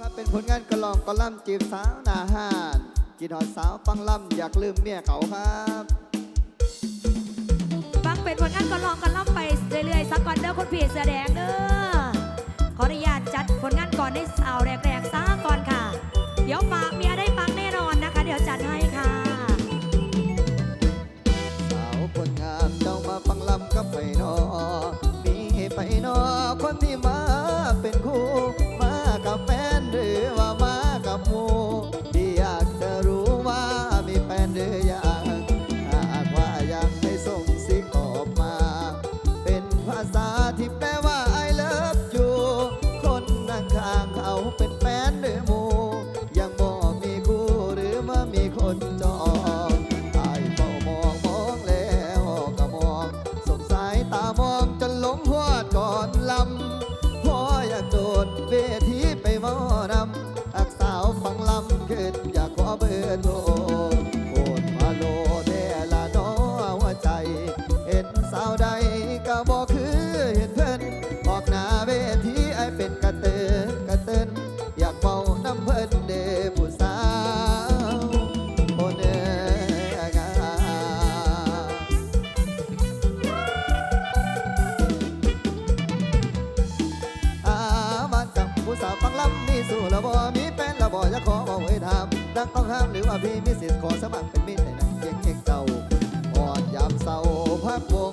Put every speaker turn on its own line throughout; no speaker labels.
ครับเป็นผลงานกระลองกระล่ำจีบสาวนาหานกินหอดสาวฟังลำอยากลืมเมียเขาครับ
ฟังเป็นผลงานกระลองกระล่ำไปเรื่อยๆสักก่อนเด้อคนผีเสื้อแดงเด้อขออนุญาตจัดผลงานก่อนได้สาวแรกๆซะก่อนค่ะ เดี๋ยวฝากเมียได้ฟังแน่นอนนะคะ เดี๋ยวจัดให้ค่ะ
สาวผลงานเจ้ามาฟังลำกับไปนอมีไปนอคนที่มาเป็นคู่ รักต้องห้ามหรือว่าพี่มีสิทธิ์ขอสมัครเป็นมิตรในนักเก็กเก่าก่อนยามเศร้าพักวง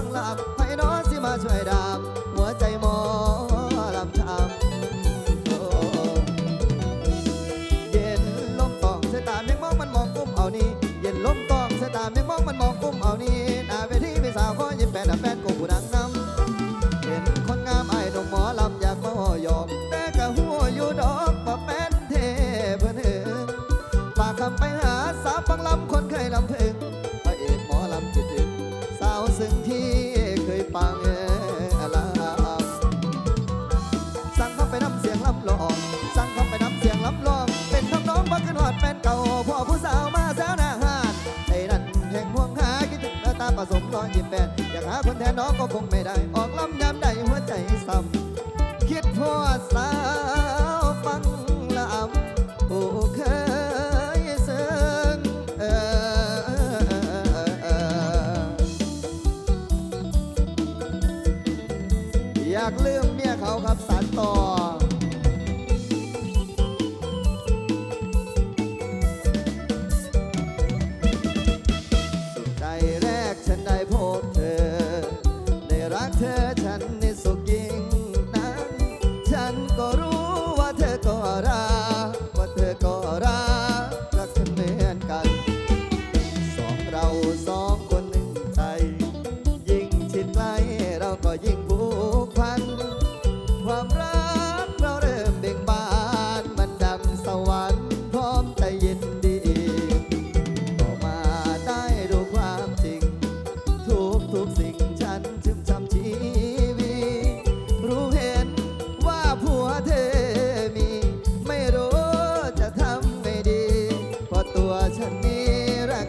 างลำให้น้องสิมาช่วยดามหัวใจหมอลำชำเย็นลมตองสายตาเมงมองมันมองกุ้มเอานี่เย็นลมตองสายตาเมงมองมันมองกุ้มเอานี่หน้าเวทีไม่สาวขอยิ้มแปดแปดกูผู้นังนำเห็นคนงามไอ้หนุ่มหมอลำอยากมาห่อยอมแต่กะหัวอยู่ดอกมาแป้นเทเพื่อนเออฝากคำไปหาสาวฟังลำคนเคยลำพึง คนแท้น้องก็คงไม่ได้ ออกล้ำยามใดหัวใจซ้ำคิดพ่อสา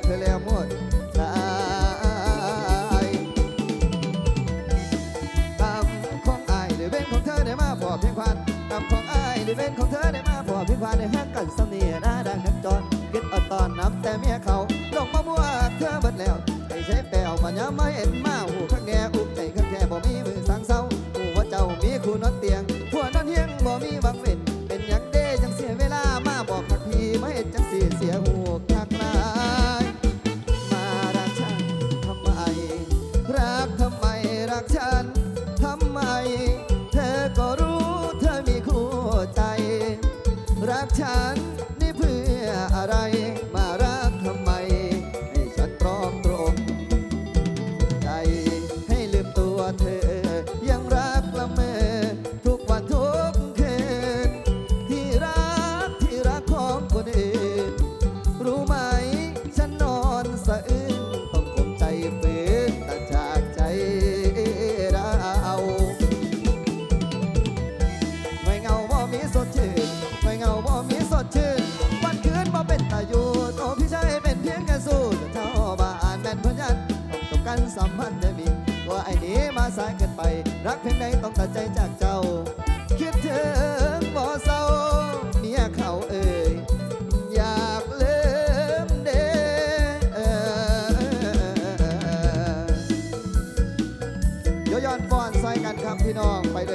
เธอแล้วหมดใจคำของอายหรือเว้นของเธอได้มาพอเพียงพันคำของอายหรือเว้นของเธอได้มาพอเพียงพันในห้างกันสำนียหน้าดังนักจรกินอดตอนน้ำแต่เมียเขาลงมาบัวเธอหมดแล้วไอ้ใช้แปลวปัญญาไม่เห็นมา perasaan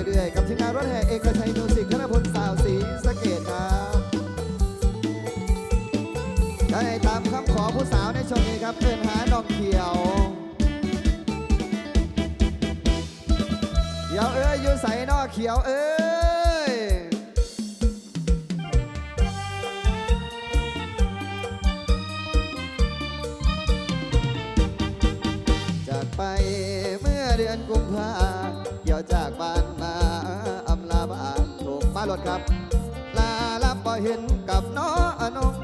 เรื่อยๆ กับทีมงานรถแห่เอกชัยมิวสิกธนพลสาวสีสเกตครับได้ตามคำขอผู้สาวในช่วงนี้ครับเอินหาดอกเขียวเขียวเอ้ยอยู่ใส่นอกเขียวเอ้ย ครับ ลาลับบ่เห็นกับน้ออนง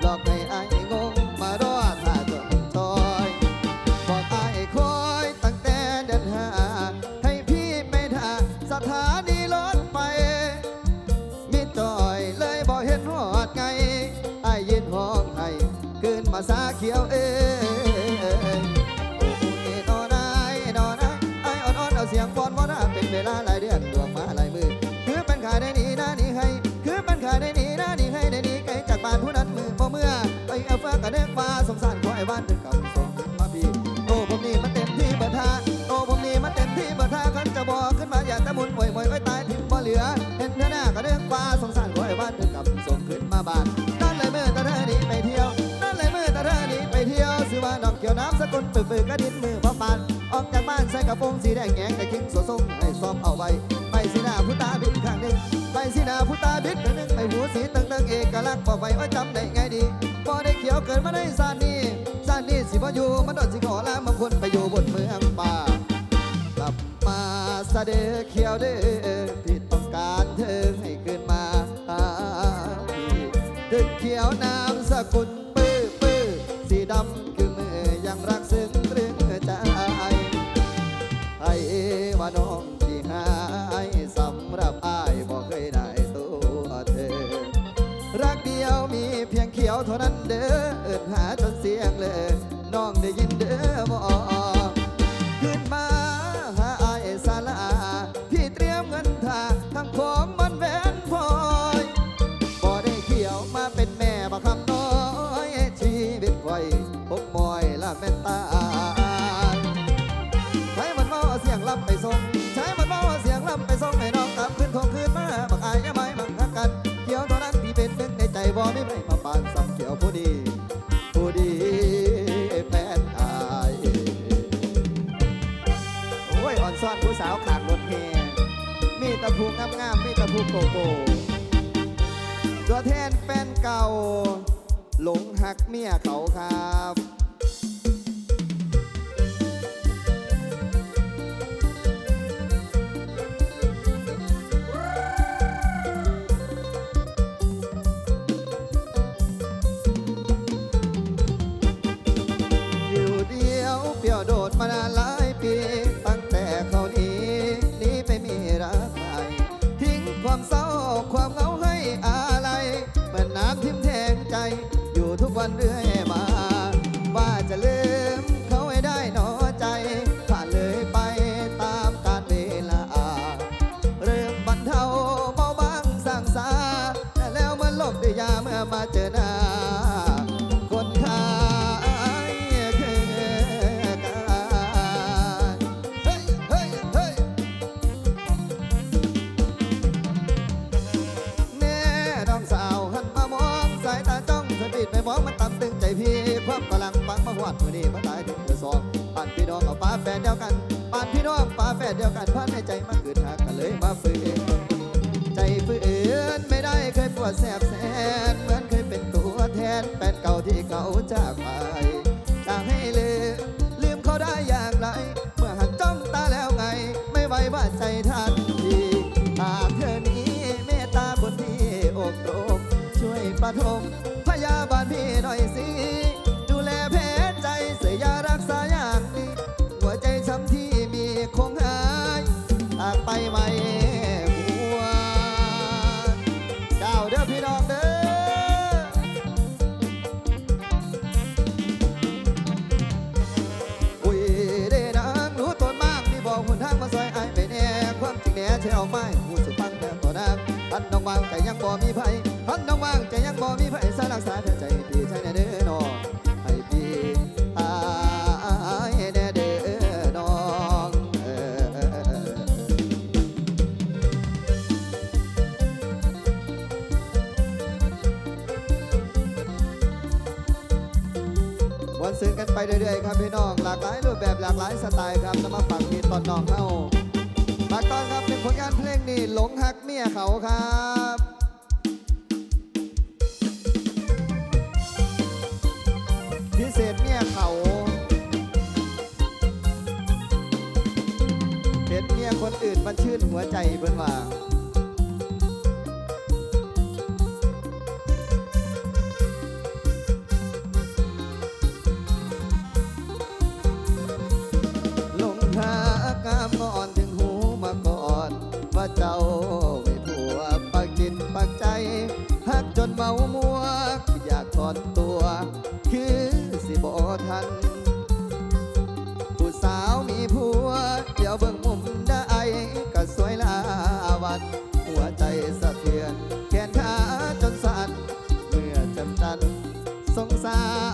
หลอกให้อายงงมารอท่าจนซอยบอกอายคอยตั้งแต่เดินหา ให้พี่ไม่ท่าสถานีรถไป มีต่อยเลยบ่เห็นหอดไงอายยืนห้องให้คืนมาสาเขียวเอ อ เห็นเธอหน้าก็เดือกว่าสงสารขอยว่านเธอกลับส่งขึ้นมาบ้านนั่นเลยเมื่อต่เธอหนีไปเที่ยวนั่นเลยเมื่อต่เธอหนีไปเที่ยวซื้อว่าน้อกเกี่ยวน้ำสกุลปืนๆกระดินมือพ่อปานออกจากบ้านใส่กระโปรงสีแดงแงงแต่กิ้งสวส่งให้ซ้อมเอาไว้ไปสีหน้าผู้ตาบิดข้างหนึ่งไปสีหน้าผู้ตาบิดข้างหนึ่งไปหูสีตั้งตั้งเอกลักษณ์บอกไว้ว่าจำได้ไงดีพอได้เขียวเกิดมาในสซานีซานีสิบ่อยู่มันโดนสิขอละมางคนไปอยู่บนเมืองป่ากลับมาสะเดอเขียวเด้อ ยวเท่านั้นเด้อหาจนเสียงเลยน้องได้ยินเด้อบ่ ตะพูงามงามมีตะพูโกโก้ตัวแทนแฟนเก่า หลงหักเมียเขาครับ งปังมาหวัดมือนี้มาตายถึงเดือสองป่านพี่น้องกับป้าแฟนเดียวกันป่านพี่น้องป้าแฟนเดียวกันพันในใจมาเกิดหักกันเลยมาฝืนใจฝืนไม่ได้เคยปวดแสบแสนเหมือนเคยเป็นตัวแทนแฟนเก่าที่เขาจากไปจะให้ลืมลืมเขาได้อย่างไร เมื่อหันจ้องตาแล้วไง ไม่ไหวว่าใจทันทีหากเธอนี้เมตตาคนที่อกตรมช่วยประทม องวางใจยังบ่มีไผท่านน้องวางใจยังบ่มีไผสารักษาแท้ใจพี่ใช่แน่เด้อน้องให้พี่อายแน่เด้อน้องเออวันซื้อกันไปเรื่อยๆครับพี่น้องหลากหลายรูปแบบหลากหลายสไตล์ครับนำมาฝากพี่ตอนน้องเฮา งานเพลงหลงฮักเมียเขาครับพิเศษเมียเขาเห็นเมียคนอื่นมันชื่นหัวใจเบิ่นว่า เจ้าไม่ผัวปักจิตปักใจหักจนเมามัวอยากถอนตัว คือสิบอทัน ผู้สาวมีผัว เดี๋ยวเบิ่งมุมได้ก็สวยลาวัน หัวใจสะเทือน แขนขาจนสั่นเมื่อจำจันสงสาย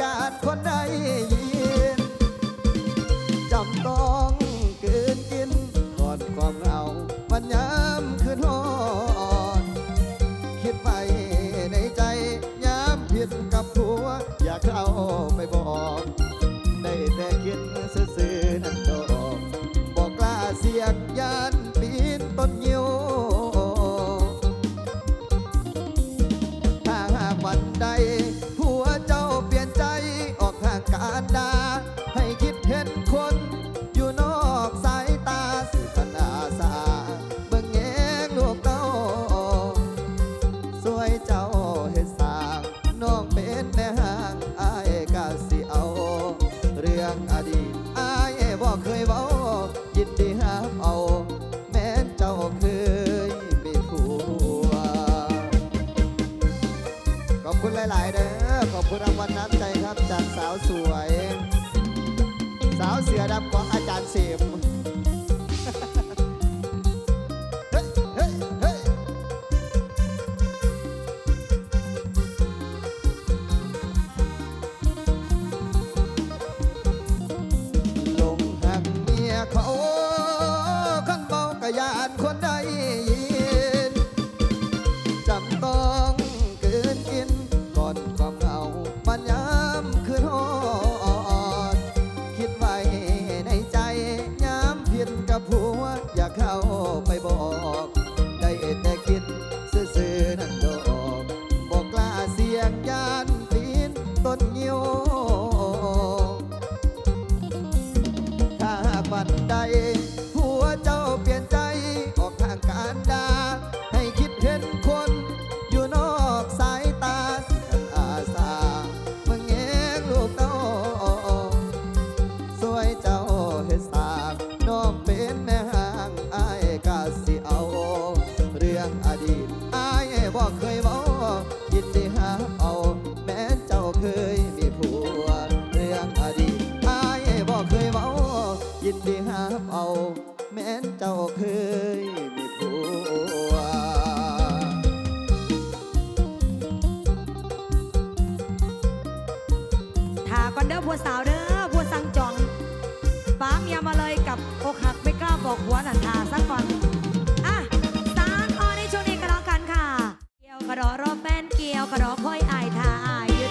ยานคนใด รับของอาจารย์เสม เจ้าเคยมีผัว
ถ้าก่อนเด้อผัวสาวเด้อผัวสังจองป้าเมียมาเลยกับอกหักไม่กล้าบอกหัวหนันทาสักก่อนอะสามพอในช่วงนี้ก็ะลองกันค่ะ เกี่ยวกระดอรอบแป้นเกี่ยวกระดอค่อยอายทาอาย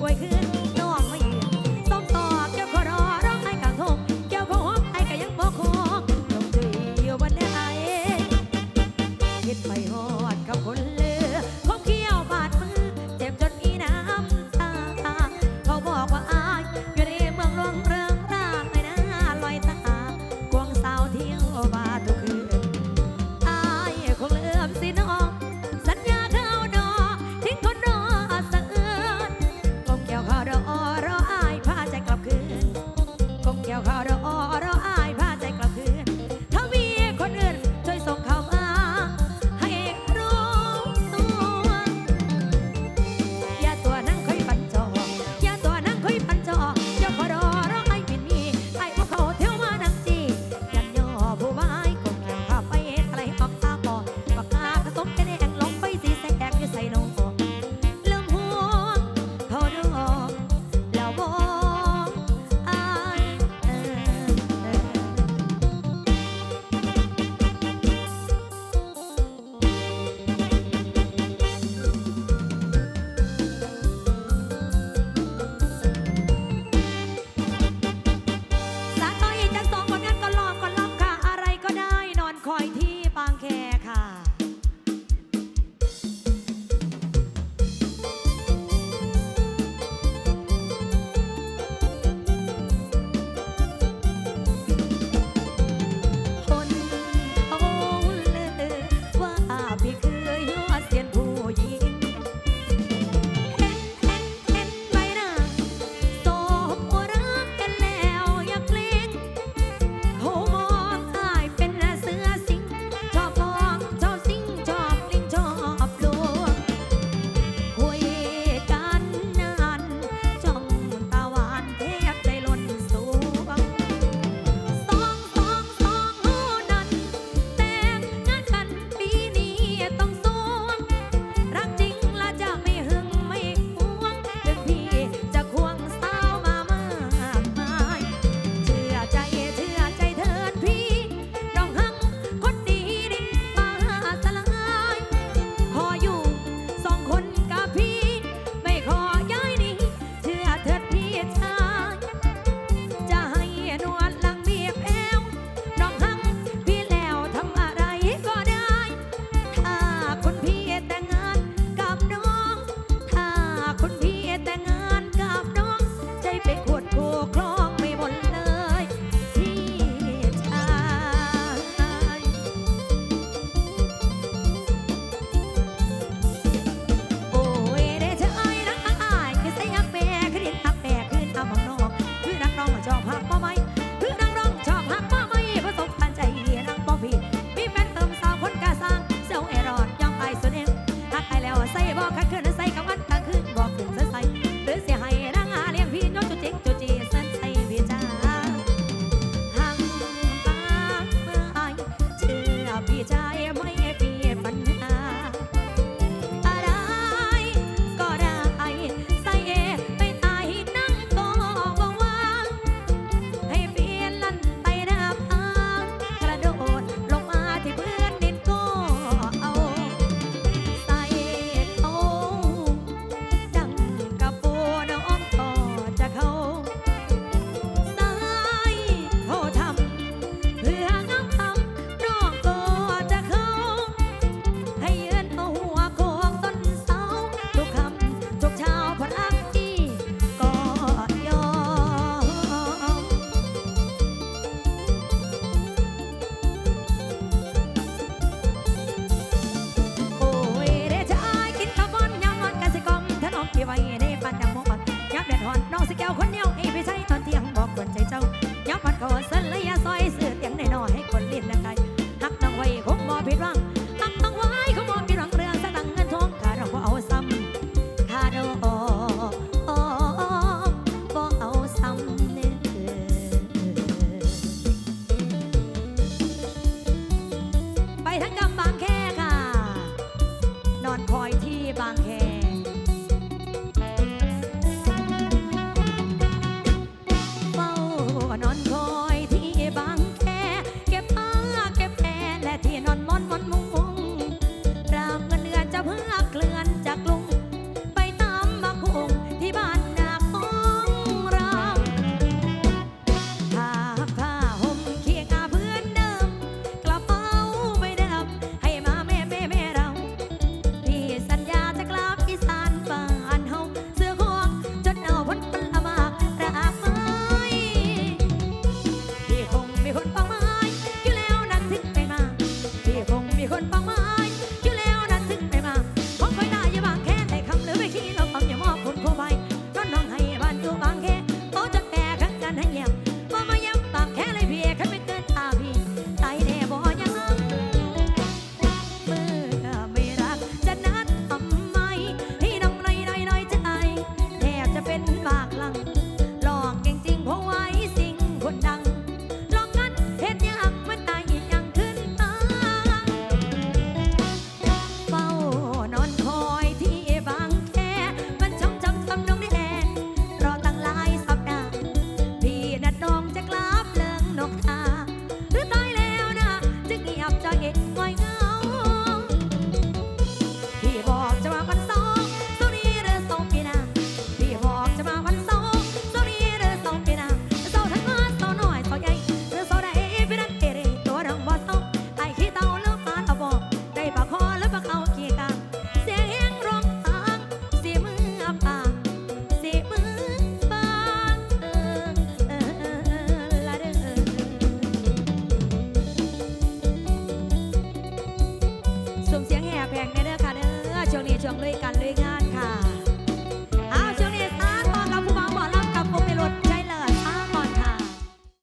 我